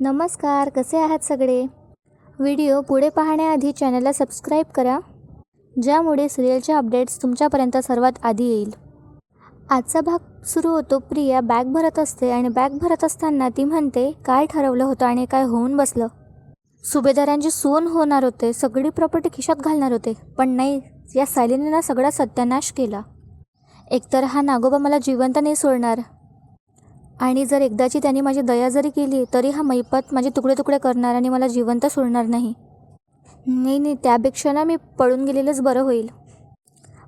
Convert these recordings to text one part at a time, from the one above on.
नमस्कार कसे आहात सगळे? व्हिडिओ पुढे पाहण्याआधी चॅनलला सबस्क्राईब करा ज्यामुळे सिरियलचे अपडेट्स तुमच्यापर्यंत सर्वात आधी येईल. आजचा भाग सुरू होतो. प्रिया बॅग भरत असते आणि बॅग भरत असताना ती म्हणते काय ठरवलं होतं आणि काय होऊन बसलं? सुभेदारांची सोन होणार होते सगळी प्रॉपर्टी खिशात घालणार होते पण नाही या सायलीनं सगळा सत्यानाश केला. एकतर हा नागोबा मला जिवंत नाही सोडणार. आणि जर एकदाची त्यांनी माझी दया जरी केली तरी हा मैपत माझे तुकडे तुकडे करणार आणि मला जिवंत सोडणार नाही. नाही नाही त्यापेक्षा ना मी पळून गेलेलंच बरं होईल.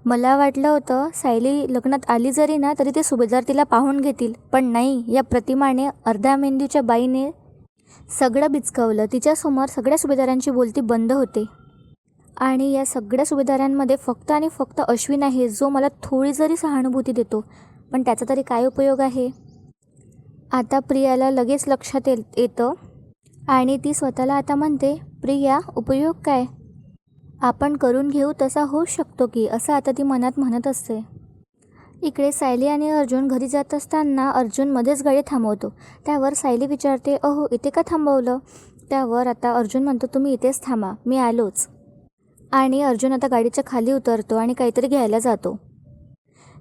मला वाटलं होतं सायली लग्नात आली जरी ना तरी ते सुभेदार तिला पाहून घेतील. पण नाही या प्रतिमाने अर्ध्या मेंदूच्या बाईने सगळं बिचकावलं. तिच्यासमोर सगळ्या सुभेदारांची बोलती बंद होते. आणि या सगळ्या सुभेदारांमध्ये फक्त आणि फक्त अश्विन आहे जो मला थोडी जरी सहानुभूती देतो पण त्याचा तरी काय उपयोग आहे? आता प्रियाला लगेच लक्षात येत येतं. आणि ती स्वतःला आता म्हणते प्रिया उपयोग काय? आपण करून घेऊ तसा होऊ शकतो की? असं आता ती मनात म्हणत असते. इकडे सायली आणि अर्जुन घरी जात असताना अर्जुन मध्येच गाडी थांबवतो. त्यावर सायली विचारते अहो इथे का थांबवलं? त्यावर आता अर्जुन म्हणतो तुम्ही इथेच थांबा मी आलोच. आणि अर्जुन आता गाडीच्या खाली उतरतो आणि काहीतरी घ्यायला जातो.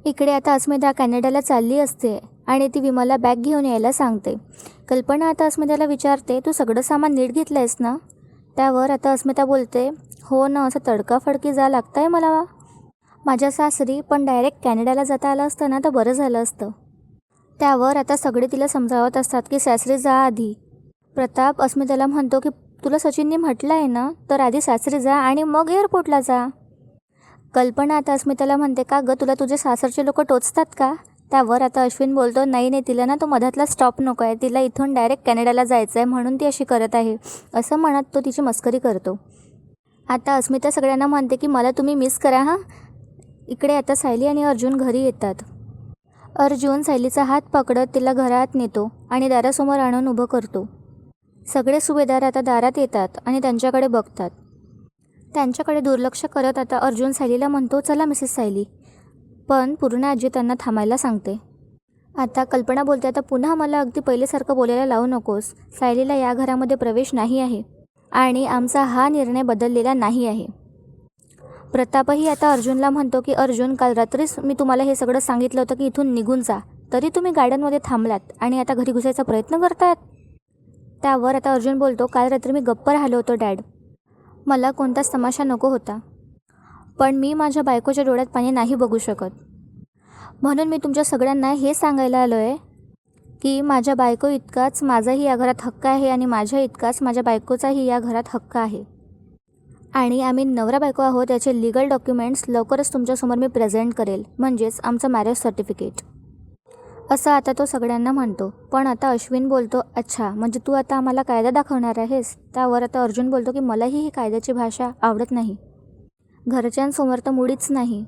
इकडे आता अस्मिता कॅनडाला चालली असते आणि ती विमला बॅग घेऊन यायला सांगते. कल्पना आता अस्मिताला विचारते तू सगळं सामान नीट घेतलं आहेस ना? त्यावर आता अस्मिता बोलते हो ना असं तडकाफडकी जा लागतं आहे मला. माझ्या सासरी पण डायरेक्ट कॅनडाला जाता आलं असतं ना तर बरं झालं असतं. त्यावर आता सगळे तिला समजावत असतात की सासरी जा आधी. प्रताप अस्मिताला म्हणतो की तुला सचिनने म्हटलं आहे ना तर आधी सासरी जा आणि मग एअरपोर्टला जा. कल्पना आता अस्मिताला म्हणते का गं तुला तुझे सासरचे लोक टोचतात का? त्यावर आता अश्विन बोलतो नाही नाही तिला ना तो मधातला स्टॉप नको आहे. तिला इथून डायरेक्ट कॅनडाला जायचं आहे म्हणून ती अशी करत आहे. असं म्हणत तो तिची मस्करी करतो. आता अस्मिता सगळ्यांना म्हणते की मला तुम्ही मिस करा हां? इकडे आता सायली आणि अर्जुन घरी येतात. अर्जुन सायलीचा हात पकडत तिला घरात नेतो आणि दारासमोर आणून उभं करतो. सगळे सुभेदार आता दारात येतात आणि त्यांच्याकडे बघतात. त्यांच्याकडे दुर्लक्ष करत आता अर्जुन सायलीला म्हणतो चला मिसेस सायली. पण पूर्ण आजी त्यांना थांबायला सांगते. आता कल्पना बोलते आता पुन्हा मला अगदी पहिलेसारखं बोलायला लावू नकोस. सायलीला या घरामध्ये प्रवेश नाही आहे आणि आमचा हा निर्णय बदललेला नाही आहे. प्रतापही आता अर्जुनला म्हणतो की अर्जुन काल रात्रीच मी तुम्हाला हे सगळं सांगितलं होतं की इथून निघून जा. तरी तुम्ही गार्डनमध्ये थांबलात आणि आता घरी घुसायचा प्रयत्न करतात त्यावर आता अर्जुन बोलतो काल रात्री मी गप्प राहिलो होतो डॅड. मला कोणताच तमाशा नको होता. पण मी माझ्या बायकोच्या डोळ्यात पाणी नाही बघू शकत. म्हणून मी तुमच्या सगळ्यांना हे सांगायला आलो आहे की माझ्या बायको इतकाच माझाही या घरात हक्क आहे आणि माझ्या इतकाच माझ्या बायकोचाही या घरात हक्क आहे. आणि आम्ही नवरा बायको आहोत याचे लिगल डॉक्युमेंट्स लवकरच तुमच्यासमोर मी प्रेझेंट करेल. म्हणजेच आमचं मॅरेज सर्टिफिकेट असं आता तो सगळ्यांना म्हणतो. पण आता अश्विन बोलतो अच्छा म्हणजे तू आता आम्हाला कायदा दाखवणार आहेस? त्यावर आता अर्जुन बोलतो की मलाही ही कायद्याची भाषा आवडत नाही. घरच्यांसमोर तर मुळीच नाही.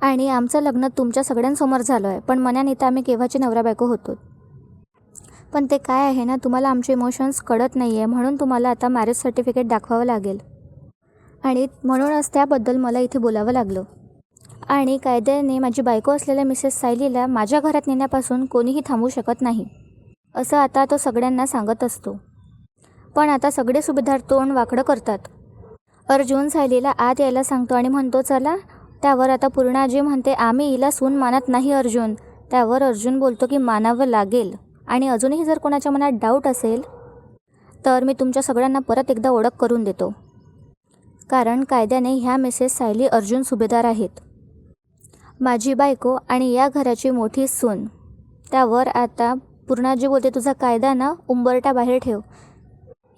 आणि आमचं लग्न तुमच्या सगळ्यांसमोर झालं आहे पण मनाने तर आम्ही केव्हाची नवरा बायको होतो? पण ते काय आहे ना तुम्हाला आमचे इमोशन्स कळत नाही आहे म्हणून तुम्हाला आता मॅरेज सर्टिफिकेट दाखवावं लागेल. आणि म्हणूनच त्याबद्दल मला इथे बोलावं लागलं. आणि कायद्याने माझी बायको असलेल्या मिसेस सायलीला माझ्या घरात नेण्यापासून कोणीही थांबवू शकत नाही असं आता तो सगळ्यांना सांगत असतो. पण आता सगळे सुभेदार तोंड वाकडं करतात. अर्जुन सायलीला आत यायला सांगतो आणि म्हणतो चला त्यावर आता पूर्णाजी म्हणते आम्ही हिला सून मानत नाही अर्जुन. त्यावर अर्जुन बोलतो की मानावं लागेल. आणि अजूनही जर कोणाच्या मनात डाऊट असेल तर मी तुमच्या सगळ्यांना परत एकदा ओळख करून देतो. कारण कायद्याने ह्या मिसेस सायली अर्जुन सुभेदार आहेत. माझी बायको आणि या घराची मोठी सून. त्यावर आता पूर्णाजी बोलते तुझा कायदा ना उंबरटा बाहेर ठेव.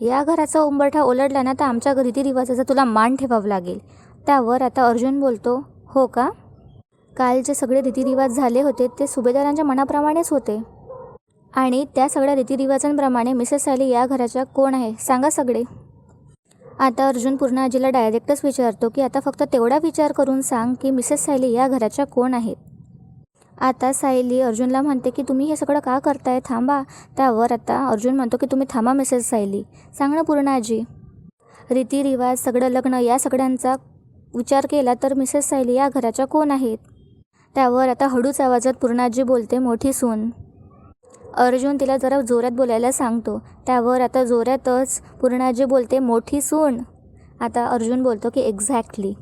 या घराचा उंबरठा ओलडला ना तर आमच्या रीतिरिवाजाचा तुला मान ठेवावं लागेल. त्यावर आता अर्जुन बोलतो हो का? काल जे सगळे रीतिरिवाज झाले होते ते सुभेदारांच्या मनाप्रमाणेच होते. आणि त्या सगळ्या रीतिरिवाजांप्रमाणे मिसेस सायली या घराच्या कोण आहे? सांगा सगळे. आता अर्जुन पूर्ण आजीला डायरेक्टच विचारतो की आता फक्त तेवढा विचार करून सांग की मिसेस सायली या घराच्या कोण आहेत? आता सायली अर्जुनला म्हणते की तुम्ही हे सगळं का करताय? थांबा. त्यावर आता अर्जुन म्हणतो की तुम्ही थांबा मिसेस सायली. सांग ना पूर्ण आजी. रीतिरिवाज सगळं लग्न या सगळ्यांचा विचार केला तर मिसेस सायली या घराच्या कोण आहेत? त्यावर आता हळूच आवाजात पूर्णाजी बोलते मोठी सून. अर्जुन तिला जरा जोरात बोलायला सांगतो. त्यावर आता जोरातच पूर्णाजी बोलते मोठी सून. आता अर्जुन बोलतो की एक्झॅक्टली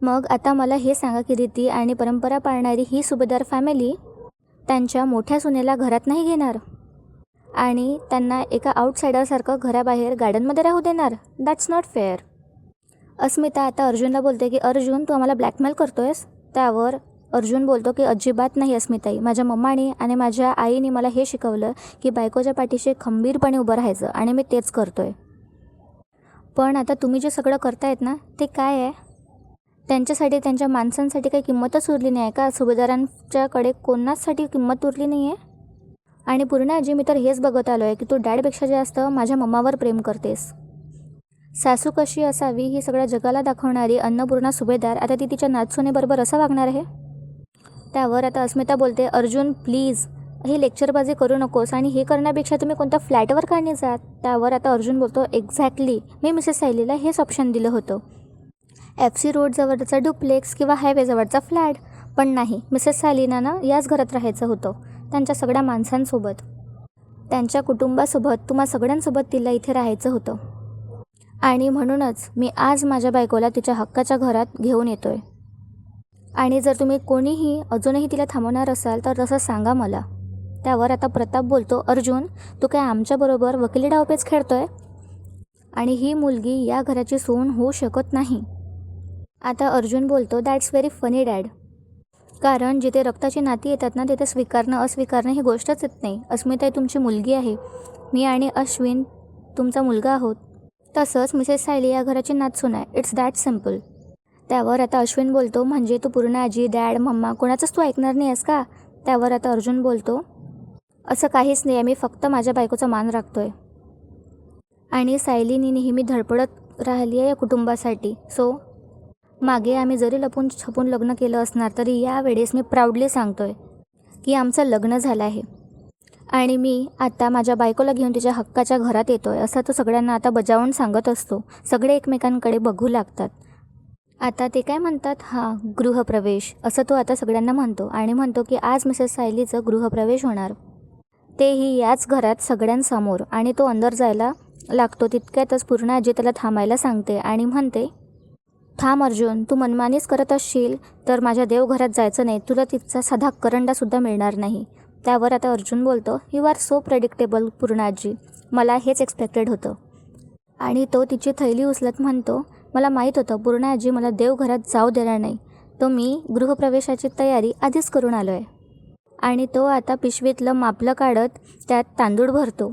मग आता मला हे सांगा की रीती आणि परंपरा पाळणारी ही सुभेदार फॅमिली त्यांच्या मोठ्या सुनेला घरात नाही घेणार? आणि त्यांना एका आउटसायडरसारखं घराबाहेर गार्डनमध्ये राहू देणार? दॅट्स नॉट फेअर अस्मिता आता अर्जुनला बोलते की अर्जुन तू आम्हाला ब्लॅकमेल करतोयस? त्यावर अर्जुन बोलतो की अजिबात नाही अस्मिताई. माझ्या मम्माने आणि माझ्या आईने मला हे शिकवलं की बायकोच्या पाठीशी खंबीरपणे उभं राहायचं आणि मी तेच करतोय. पण आता तुम्ही जे सगळं करतायत ना ते काय आहे? त्यांच्यासाठी त्यांच्या माणसांसाठी काही किंमतच उरली नाही आहे का? सुभेदारांच्याकडे कोणाचसाठी किंमत उरली नाही आहे? आणि पूर्ण आजी मी तर हेच बघत आलो आहे की तू डॅडपेक्षा जास्त माझ्या मम्मावर प्रेम करतेस. सासू कशी असावी ही सगळ्या जगाला दाखवणारी अन्नपूर्णा सुभेदार आता ती तिच्या नाचसोनेबरोबर असं वागणार आहे? त्यावर आता अस्मिता बोलते अर्जुन प्लीज हे लेक्चरबाजी करू नकोस आणि हे करण्यापेक्षा तुम्ही कोणत्या फ्लॅटवर का नाही जात? त्यावर आता अर्जुन बोलतो एक्झॅक्टली मी मिसेस सायलीला हेच ऑप्शन दिलं होतं. एफ सी रोडजवळचा डुप्लेक्स किंवा हायवेजवळचा फ्लॅट पण नाही मिसेस सायलीना ना याच घरात राहायचं होतं त्यांच्या सगळ्या माणसांसोबत. त्यांच्या कुटुंबासोबत तुम्हा सगळ्यांसोबत तिला इथे राहायचं होतं. आणि म्हणूनच मी आज माझ्या बायकोला तिच्या हक्काच्या घरात घेऊन येतोय. आणि जर तुम्ही कोणीही अजूनही तिला थांबवणार असाल तर तसं सांगा मला. त्यावर आता प्रताप बोलतो अर्जुन तू काय आमच्याबरोबर वकिली डावपेच खेळतोय? आणि ही मुलगी या घराची सून होऊ शकत नाही. आता अर्जुन बोलतो दॅट्स व्हेरी फनी डॅड कारण जिथे रक्ताची नाती येतात ना तिथे स्वीकारणं अस्वीकारणं ही गोष्टच येत नाही. अस्मिता ही तुमची मुलगी आहे. मी आणि अश्विन तुमचा मुलगा आहोत. तसंच मिसेस सायली या घराची नात आहे. इट्स दॅट सिंपल त्यावर आता अश्विन बोलतो म्हणजे तू पूर्ण आजी डॅड मम्मा कोणाचंच तू ऐकणार नाही आहेस का? त्यावर आता अर्जुन बोलतो असं काहीच नाही आहे मी फक्त माझ्या बायकोचा मान राखतोय. आणि सायलीनी नेहमी धडपडत राहिली आहे या कुटुंबासाठी. सो मागे आम्ही जरी लपून छपून लग्न केलं असणार तरी यावेळेस मी प्राऊडली सांगतोय की आमचं लग्न झालं आहे. आणि मी आता माझ्या बायकोला घेऊन तिच्या हक्काच्या घरात येतोय असं तो सगळ्यांना आता बजावून सांगत असतो. सगळे एकमेकांकडे बघू लागतात. आता ते काय म्हणतात? हां गृहप्रवेश. असं तो आता सगळ्यांना म्हणतो आणि म्हणतो की आज मिसेस सायलीचं गृहप्रवेश होणार. तेही याच घरात सगळ्यांसमोर आणि तो अंदर जायला लागतो. तितक्यातच पूर्ण आजी त्याला थांबायला सांगते आणि म्हणते थांब अर्जुन तू मनमानीच करत असशील तर माझ्या देवघरात जायचं नाही. तुला तिचा साधा करंडासुद्धा मिळणार नाही. त्यावर आता अर्जुन बोलतो you are so predictable Purnaji मला हेच एक्सपेक्टेड होतं. आणि तो तिची थैली उचलत म्हणतो मला माहीत होतं पूर्णाजी मला देवघरात जाऊ देणार नाही. तो मी गृहप्रवेशाची तयारी आधीच करून आलो आहे आणि तो आता पिशवीतलं मापलं काढत त्यात तांदूळ भरतो.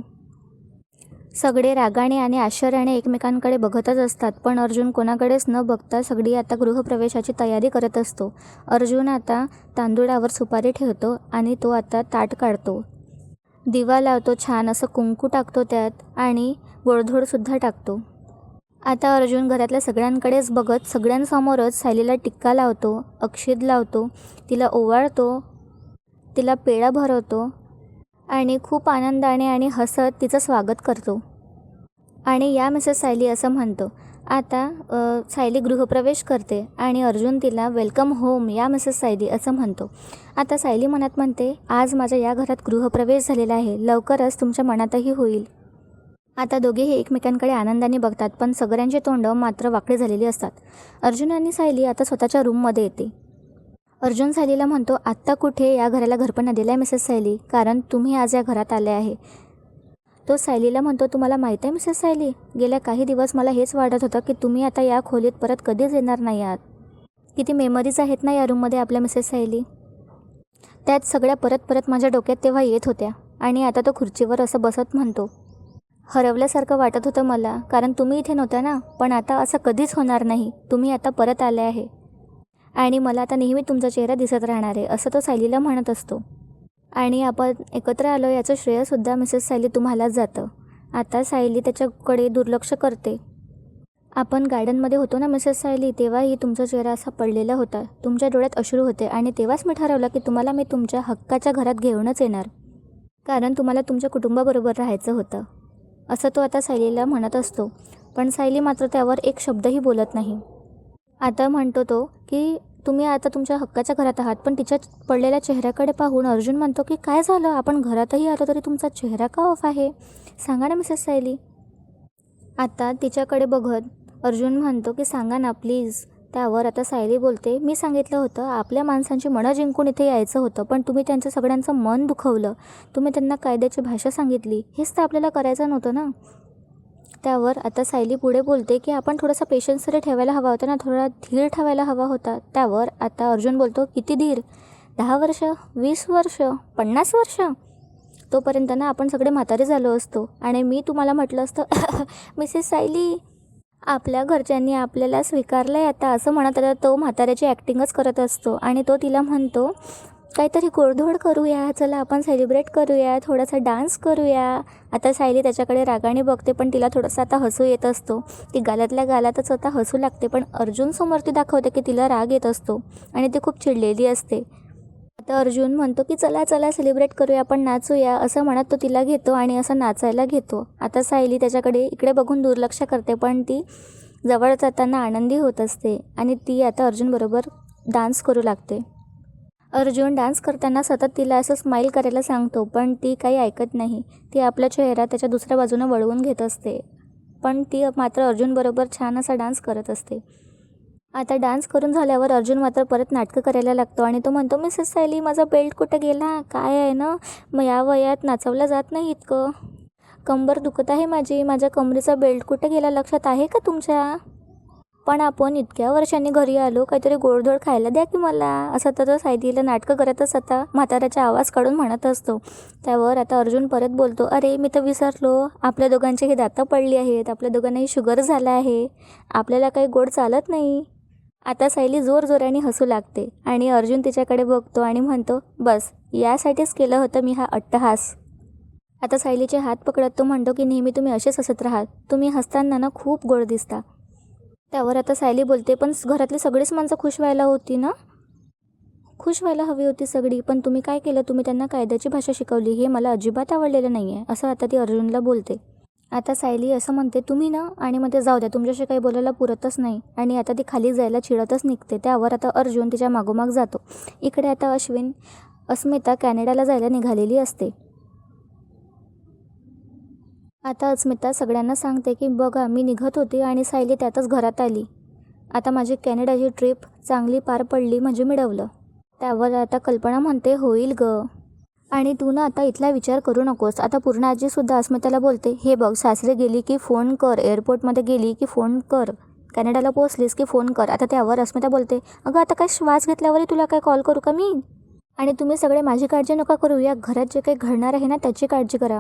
सगळे रागाने आणि आश्चर्याने एकमेकांकडे बघतच असतात पण अर्जुन कोणाकडेच न बघता सगळी आता गृहप्रवेशाची तयारी करत असतो. अर्जुन आता तांदुळावर सुपारी ठेवतो आणि तो आता ताट काढतो. दिवा लावतो छान असं कुंकू टाकतो त्यात आणि गोडधोडसुद्धा टाकतो. आता अर्जुन घरातल्या सगळ्यांकडेच बघत सगळ्यांसमोरच सायलीला टिक्का लावतो अक्षित लावतो तिला ओवाळतो तिला पेढा भरवतो आणि खूप आनंदाने आणि हसत तिचं स्वागत करतो. आणि या मिसेस सायली असं म्हणतो आता सायली गृहप्रवेश करते आणि अर्जुन तिला वेलकम होम या मिसेस सायली असं म्हणतो. आता सायली मनात म्हणते आज माझ्या या घरात गृहप्रवेश झालेला आहे. लवकरच तुमच्या मनातही होईल. आता दोघेही एकमेकांकडे आनंदाने बघतात पण सगळ्यांचे तोंड मात्र वाकडे झालेली असतात. अर्जुन आणि सायली आता स्वतःच्या रूममध्ये येते. अर्जुन सायलीला म्हणतो आत्ता कुठे या घराला घरपण दिलं आहे मिसेस सायली. कारण तुम्ही आज या घरात आले आहे. तो सायलीला म्हणतो तुम्हाला माहीत आहे मिसेस सायली? गेल्या काही दिवस मला हेच वाटत होतं की तुम्ही आता या खोलीत परत कधीच येणार नाही आहात. किती मेमरीज आहेत ना या रूममध्ये आपल्या मिसेस सायली? त्यात सगळ्या परत परत माझ्या डोक्यात तेव्हा येत होत्या आणि आता तो खुर्चीवर असं बसत म्हणतो हरवल्यासारखं वाटत होतं मला कारण तुम्ही इथे नव्हत्या ना पण आता असं कधीच होणार नाही तुम्ही आता परत आले आहे. आणि मला आता नेहमी तुमचा चेहरा दिसत राहणार आहे असं तो सायलीला म्हणत असतो. आणि आपण एकत्र आलो याचं श्रेयसुद्धा मिसेस सायली तुम्हालाच जातं. आता सायली त्याच्याकडे दुर्लक्ष करते. आपण गार्डनमध्ये होतो ना मिसेस सायली तेव्हाही तुमचा चेहरा असा पडलेला होता. तुमच्या डोळ्यात अश्रू होते आणि तेव्हाच मी ठरवलं की तुम्हाला मी तुमच्या हक्काच्या घरात घेऊनच येणार. कारण तुम्हाला तुमच्या कुटुंबाबरोबर राहायचं होतं. असं तो आता सायलीला म्हणत असतो. पण सायली मात्र त्यावर एक शब्दही बोलत नाही. आता म्हणतो तो की तुम्ही आता तुमच्या हक्काच्या घरात आहात पण तिच्या पडलेल्या चेहऱ्याकडे पाहून अर्जुन म्हणतो की काय झालं? आपण घरातही आलो तरी तुमचा चेहरा का ऑफ आहे? सांगा ना मिसेस सायली. आता तिच्याकडे बघत अर्जुन म्हणतो की सांगा ना प्लीज त्यावर आता सायली बोलते मी सांगितलं होतं आपल्या माणसांची मनं जिंकून इथे यायचं होतं पण तुम्ही त्यांचं सगळ्यांचं मन दुखवलं. तुम्ही त्यांना कायद्याची भाषा सांगितली. हेच तर आपल्याला करायचं नव्हतं ना? त्यावर आता सायली पुढे बोलते की आपण थोडासा पेशन्स तरी ठेवायला हवा होता ना? थोडा धीर ठेवायला हवा होता. त्यावर आता अर्जुन बोलतो किती धीर? दहा वर्ष? वीस वर्ष? पन्नास वर्ष? तोपर्यंत ना आपण सगळे म्हातारे झालो असतो. आणि मी तुम्हाला म्हटलं असतं मिसेस सायली आपल्या घरच्यांनी आपल्याला स्वीकारलं आहे आता असं म्हणत आता तो म्हाताऱ्याची ॲक्टिंगच करत असतो. आणि तो तिला म्हणतो काहीतरी गोडधोड करूया चला आपण सेलिब्रेट करूया थोडासा डान्स करूया. आता सायली त्याच्याकडे रागाने बघते पण तिला थोडंसं आता हसू येत असतो. ती गालातल्या गालातच आता हसू लागते पण अर्जुनसमोर ती दाखवते की तिला राग येत असतो. आणि ती खूप चिडलेली असते. तर अर्जुन म्हणतो की चला चला सेलिब्रेट करूया आपण नाचूया असं म्हणत तो तिला घेतो आणि असं नाचायला घेतो. आता सायली त्याच्याकडे इकडे बघून दुर्लक्ष करते पण ती जवळ जाताना आनंदी होत असते आणि ती आता अर्जुनबरोबर डान्स करू लागते. अर्जुन डान्स करताना सतत तिला असं स्माईल करायला सांगतो पण ती काही ऐकत नाही. ती आपला चेहरा त्याच्या दुसऱ्या बाजूनं वळवून घेत असते. पण ती मात्र अर्जुनबरोबर छान असा डान्स करत असते. आता डान्स करून झाल्यावर अर्जुन मात्र परत नाटकं करायला लागतो आणि तो म्हणतो मिसेस सायली माझा बेल्ट कुठं गेला? काय आहे ना? मग या वयात नाचवलं जात नाही इतकं. कंबर दुखत आहे माझी. माझ्या कमरेचा बेल्ट कुठं गेला? लक्षात आहे का तुमच्या? पण आपण इतक्या वर्षांनी घरी आलो काहीतरी गोडधोड खायला द्या की मला. असं तर सायदीला नाटकं करतच आता म्हाताऱ्याचा आवाज काढून म्हणत असतो. त्यावर आता अर्जुन परत बोलतो अरे मी तर विसरलो. आपल्या दोघांची ही दातं पडली आहेत. आपल्या दोघांनाही शुगर झाला आहे. आपल्याला काही गोड चालत नाही. आता सायली जोरजोराने हसू लागते आणि अर्जुन तिच्याकडे बघतो आणि म्हणतो बस यासाठीच केलं होतं मी हा अट्टहास. आता सायलीचे हात पकडत तो म्हणतो की नेहमी तुम्ही असेच हसत राहात तुम्ही हसताना ना खूप गोड दिसता. त्यावर आता सायली बोलते पण घरातली सगळीच माणसं खुश व्हायला होती ना? खुश व्हायला हवी होती सगळी पण तुम्ही काय केलं? तुम्ही त्यांना कायद्याची भाषा शिकवली. हे मला अजिबात आवडलेलं नाही आहे असं आता ती अर्जुनला बोलते. आता सायली असं म्हणते तुम्ही ना आणि मग ते जाऊ द्या तुमच्याशी काही बोलायला पुरतच नाही. आणि आता ती खाली जायला चिडतच निघते. त्यावर आता अर्जुन तिच्या मागोमाग जातो. इकडे आता अश्विन अस्मिता कॅनडाला जायला निघालेली असते. आता अस्मिता सगळ्यांना सांगते की बघा मी निघत होती आणि सायली त्यातच घरात आली. आता माझी कॅनडाची ट्रिप चांगली पार पडली म्हणजे मिळवलं. त्यावर आता कल्पना म्हणते होईल ग. आणि तू ना आता इथला विचार करू नकोस. आता पूर्ण आजीसुद्धा अस्मिताला बोलते हे बघ सासरे गेली की फोन कर. एअरपोर्टमध्ये गेली की फोन कर. कॅनडाला पोचलीस की फोन कर. आता त्यावर अस्मिता बोलते अगं आता काय श्वास घेतल्यावरही तुला काय कॉल करू का मी? आणि तुम्ही सगळे माझी काळजी नका करू. या घरात जे काही घडणार आहे ना त्याची काळजी करा.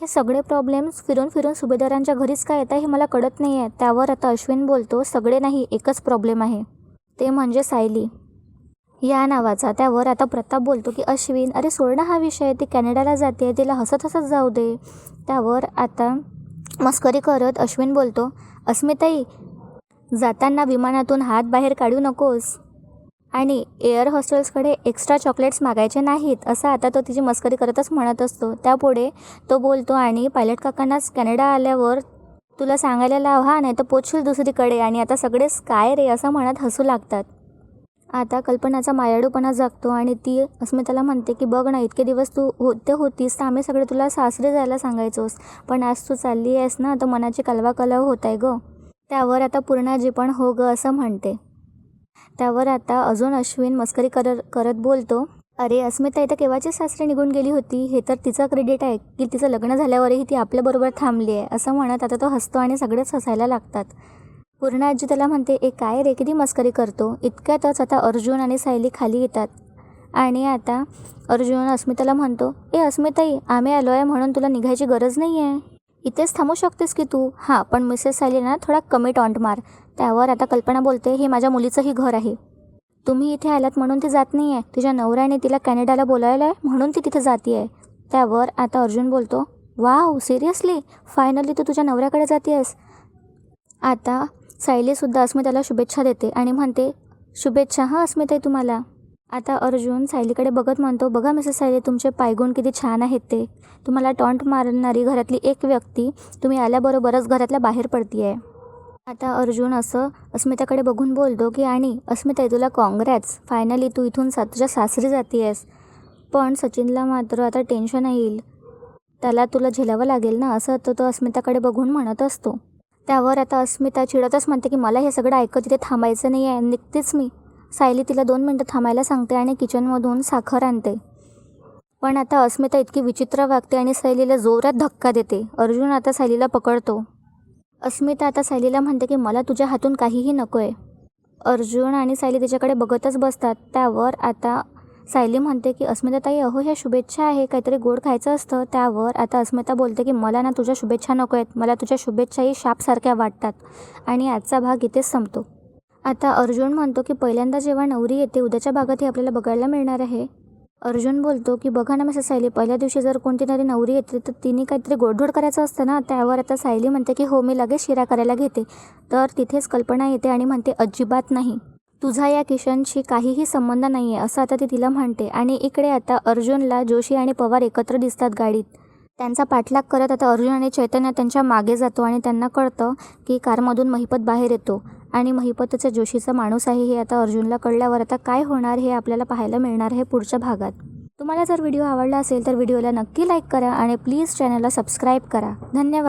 हे सगळे प्रॉब्लेम्स फिरून फिरून सुभेदारांच्या घरीच काय येतं हे मला कळत नाही आहे त्यावर आता अश्विन बोलतो सगळे नाही एकच प्रॉब्लेम आहे. ते म्हणजे सायली. या नावाचा. त्यावर आता प्रताप बोलतो की अश्विन अरे सोड ना हा विषय ती कॅनडाला जाते. तिला हसत हसत जाऊ दे. त्यावर आता मस्करी करत अश्विन बोलतो अस्मिताई जाताना विमानातून हात बाहेर काढू नकोस. आणि एअर हॉस्टेल्सकडे एक्स्ट्रा चॉकलेट्स मागायचे नाहीत. असं आता तो तिची मस्करी करतच म्हणत असतो. त्यापुढे तो बोलतो आणि पायलट काकांनाच कॅनडा आल्यावर तुला सांगायला लाव हा नाही तर पोचशील दुसरीकडे. आणि आता सगळेच काय रे? असं म्हणत हसू लागतात. आता कल्पनाचा मायाळूपणा जागतो आणि ती अस्मिताला म्हणते की बघ ना इतके दिवस तू होते होतीस तर आम्ही सगळे तुला सासरे जायला सांगायचोस. पण आज तू चालली आहेस ना तर मनाची कलवा कलव होत आहे गं. त्यावर आता पूर्णाजी पण हो ग असं म्हणते. त्यावर आता अजून अश्विन मस्करी कर करत बोलतो अरे अस्मिता इथं केव्हाची सासरी निघून गेली होती? हे तर तिचं क्रेडिट आहे की तिचं लग्न झाल्यावरही ती आपल्याबरोबर थांबली आहे असं म्हणत आता तो हसतो आणि सगळेच हसायला लागतात. पूर्ण आजी त्याला म्हणते ए काय रे किती मस्करी करतो? इतक्यातच आता अर्जुन आणि सायली खाली येतात. आणि आता अर्जुन अस्मिताला म्हणतो ए अस्मिताई आम्ही आलो आहे म्हणून तुला निघायची गरज नाही आहे इथेच थांबू शकतेस की तू? हां पण मिसेस सायलीना थोडा कमी टॉन्ट मार. त्यावर आता कल्पना बोलते हे माझ्या मुलीचंही घर आहे. तुम्ही इथे आलात म्हणून ती जात नाही आहे तुझ्या नवऱ्याने तिला कॅनडाला बोलायला आहे म्हणून ती तिथे जाते आहे त्यावर आता अर्जुन बोलतो वाव सिरियसली? फायनली तू तुझ्या नवऱ्याकडे जाते आहेस आता सायलीसुद्धा अस्मिताला शुभेच्छा देते आणि म्हणते शुभेच्छा हां अस्मिताई तुम्हाला. आता अर्जुन सायलीकडे बघत म्हणतो बघा मिसेस सायली तुमचे पायगुण किती छान आहेत ते. तुम्हाला टॉन्ट मारणारी घरातली एक व्यक्ती तुम्ही आल्याबरोबरच घरातल्या बाहेर पडती आहे आता अर्जुन असं अस्मिताकडे बघून बोलतो की आणि अस्मिता तुला काँग्रॅट्स फायनली तू इथून सा तुझ्या सासरी जाते आहेस पण सचिनला मात्र आता टेन्शन येईल. त्याला तुला झेलावं लागेल ना? असं तो तो अस्मिताकडे बघून म्हणत असतो. त्यावर आता अस्मिता चिडतच म्हणते की मला हे सगळं ऐकत तिथे थांबायचं नाही आहे निघतेच मी. सायली तिला दोन मिनटं थांबायला सांगते आणि किचनमधून साखर आणते. पण आता अस्मिता इतकी विचित्र वागते आणि सायलीला जोरात धक्का देते. अर्जुन आता सायलीला पकडतो. अस्मिता आता सायलीला म्हणते की मला तुझ्या हातून काहीही नको आहे अर्जुन आणि सायली तिच्याकडे बघतच बसतात. त्यावर आता सायली म्हणते की अस्मिताताई अहो ह्या शुभेच्छा आहे काहीतरी गोड खायचं असतं. त्यावर आता अस्मिता बोलते की मला ना तुझ्या शुभेच्छा नको आहेत. मला तुझ्या शुभेच्छाही शापसारख्या वाटतात. आणि आजचा भाग इथेच संपतो. आता अर्जुन म्हणतो की पहिल्यांदा जेव्हा नवरी येते उद्याच्या भागातही आपल्याला बघायला मिळणार आहे. अर्जुन बोलतो की बघा ना मिसेस सायली पहिल्या दिवशी जर कोणती तरी नवरी येते तर तिने काहीतरी गोडधोड करायचं असतं ना? त्यावर आता सायली म्हणते की हो मी लगेच शिरा करायला घेते. तर तिथेच कल्पना येते आणि म्हणते अजिबात नाही. तुझा या किशनशी काहीही संबंध नाही आहे असं आता ती तिला म्हणते. आणि इकडे आता अर्जुनला जोशी आणि पवार एकत्र दिसतात गाडीत. त्यांचा पाठलाग करत आता अर्जुन आणि चैतन्य त्यांच्या मागे जातो आणि त्यांना कळतं की कारमधून महिपत बाहेर येतो. आणि महिपतचा जोशीचा माणूस आहे हे आता अर्जुनला कळल्यावर आता काय होणार हे आपल्याला पाहायला मिळणार आहे पुढच्या भागात. तुम्हाला जर व्हिडिओ आवडला असेल तर व्हिडिओला नक्की लाईक करा आणि प्लीज चॅनलला सबस्क्राईब करा. धन्यवाद.